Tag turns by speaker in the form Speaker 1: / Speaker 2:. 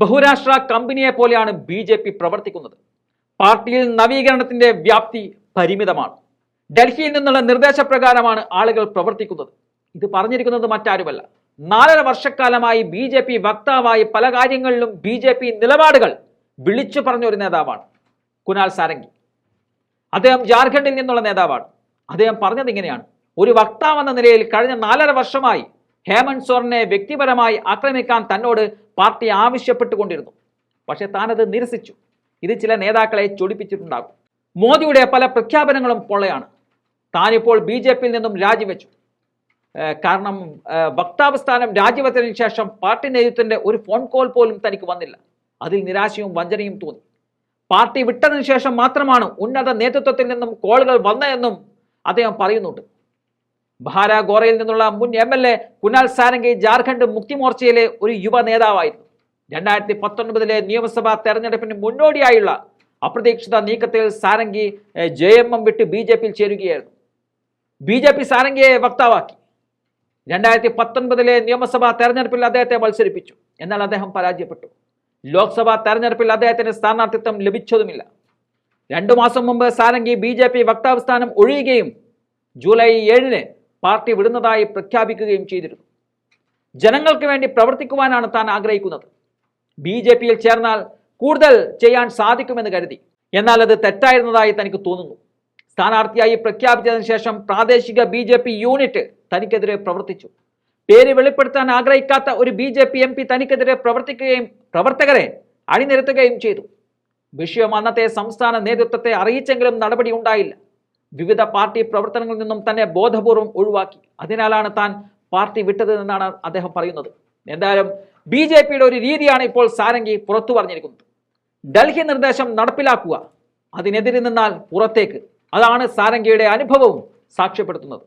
Speaker 1: ബഹുരാഷ്ട്ര കമ്പനിയെ പോലെയാണ് ബി ജെ പി പ്രവർത്തിക്കുന്നത്. പാർട്ടിയിൽ നവീകരണത്തിന്റെ വ്യാപ്തി പരിമിതമാണ്. ഡൽഹിയിൽ നിന്നുള്ള നിർദ്ദേശപ്രകാരമാണ് ആളുകൾ പ്രവർത്തിക്കുന്നത്. ഇത് പറഞ്ഞിരിക്കുന്നത് മറ്റാരുമല്ല. നാലര വർഷക്കാലമായി ബി ജെ പി വക്താവായി പല കാര്യങ്ങളിലും ബി ജെ പി നിലപാടുകൾ വിളിച്ചു പറഞ്ഞ ഒരു നേതാവാണ് കുനാൽ സാരംഗി. അദ്ദേഹം ജാർഖണ്ഡിൽ നിന്നുള്ള നേതാവാണ്. അദ്ദേഹം പറഞ്ഞത് ഇങ്ങനെയാണ്. ഒരു വക്താവെന്ന നിലയിൽ കഴിഞ്ഞ നാലര വർഷമായി ഹേമന്ത് സോറിനെ വ്യക്തിപരമായി ആക്രമിക്കാൻ തന്നോട് പാർട്ടി ആവശ്യപ്പെട്ടുകൊണ്ടിരുന്നു. പക്ഷെ താനത് നിരസിച്ചു. ഇത് ചില നേതാക്കളെ ചൊടിപ്പിച്ചിട്ടുണ്ടാകും. മോദിയുടെ പല പ്രഖ്യാപനങ്ങളും പൊള്ളയാണ്. താനിപ്പോൾ ബി ജെ പിയിൽ നിന്നും രാജിവെച്ചു. കാരണം വക്താവ് സ്ഥാനം രാജിവെച്ചതിന് ശേഷം പാർട്ടി നേതൃത്വത്തിന്റെ ഒരു ഫോൺ കോൾ പോലും തനിക്ക് വന്നില്ല. അതിൽ നിരാശയും വഞ്ചനയും തോന്നി. പാർട്ടി വിട്ടതിന് ശേഷം മാത്രമാണ് ഉന്നത നേതൃത്വത്തിൽ നിന്നും കോളുകൾ വന്നതെന്നും അദ്ദേഹം പറയുന്നുണ്ട്. ബഹാരാഗോറയിൽ നിന്നുള്ള മുൻ M L A Kunal Sarangi Jharkhand മുക്തിമോർച്ചയിലെ ഒരു യുവ നേതാവായിരുന്നു. രണ്ടായിരത്തി പത്തൊൻപതിലെ നിയമസഭാ തെരഞ്ഞെടുപ്പിന് മുന്നോടിയായുള്ള അപ്രതീക്ഷിത നീക്കത്തിൽ സാരംഗി ജെ എം എം വിട്ട് ബി ജെ പിയിൽ ചേരുകയായിരുന്നു. ബി ജെ പി സാരംഗിയെ വക്താവാക്കി. രണ്ടായിരത്തി പത്തൊൻപതിലെ നിയമസഭാ തെരഞ്ഞെടുപ്പിൽ അദ്ദേഹത്തെ മത്സരിപ്പിച്ചു. എന്നാൽ അദ്ദേഹം പരാജയപ്പെട്ടു. ലോക്സഭാ തെരഞ്ഞെടുപ്പിൽ അദ്ദേഹത്തിന് സ്ഥാനാർത്ഥിത്വം ലഭിച്ചതുമില്ല. രണ്ടു മാസം മുമ്പ് സാരംഗി ബി വക്താവ് സ്ഥാനം ഒഴിയുകയും ജൂലൈ ഏഴിന് പാർട്ടി വിടുന്നതായി പ്രഖ്യാപിക്കുകയും ചെയ്തിരുന്നു. ജനങ്ങൾക്ക് വേണ്ടി പ്രവർത്തിക്കുവാനാണ് താൻ ആഗ്രഹിക്കുന്നത്. ബി ജെ പിയിൽ ചേർന്നാൽ കൂടുതൽ ചെയ്യാൻ സാധിക്കുമെന്ന് കരുതി. എന്നാൽ അത് തെറ്റായിരുന്നതായി തനിക്ക് തോന്നുന്നു. സ്ഥാനാർത്ഥിയായി പ്രഖ്യാപിച്ചതിന് ശേഷം പ്രാദേശിക ബി ജെ പി യൂണിറ്റ് തനിക്കെതിരെ പ്രവർത്തിച്ചു. പേര് വെളിപ്പെടുത്താൻ ആഗ്രഹിക്കാത്ത ഒരു B J P M P തനിക്കെതിരെ പ്രവർത്തിക്കുകയും പ്രവർത്തകരെ അണിനിരത്തുകയും ചെയ്തു. വിഷയം അന്നത്തെ സംസ്ഥാന നേതൃത്വത്തെ അറിയിച്ചെങ്കിലും നടപടി ഉണ്ടായില്ല. വിവിധ പാർട്ടി പ്രവർത്തനങ്ങളിൽ നിന്നും തന്നെ ബോധപൂർവം ഒഴിവാക്കി. അതിനാലാണ് താൻ പാർട്ടി വിട്ടത് എന്നാണ് അദ്ദേഹം പറയുന്നത്. എന്തായാലും ബി ജെ പിയുടെ ഒരു രീതിയാണ് ഇപ്പോൾ സാരംഗി പുറത്തു പറഞ്ഞിരിക്കുന്നത്. ഡൽഹി നിർദ്ദേശം നടപ്പിലാക്കുക. അതിനെതിരെ നിന്നാൽ പുറത്തേക്ക്. അതാണ് സാരംഗിയുടെ അനുഭവവും സാക്ഷ്യപ്പെടുത്തുന്നത്.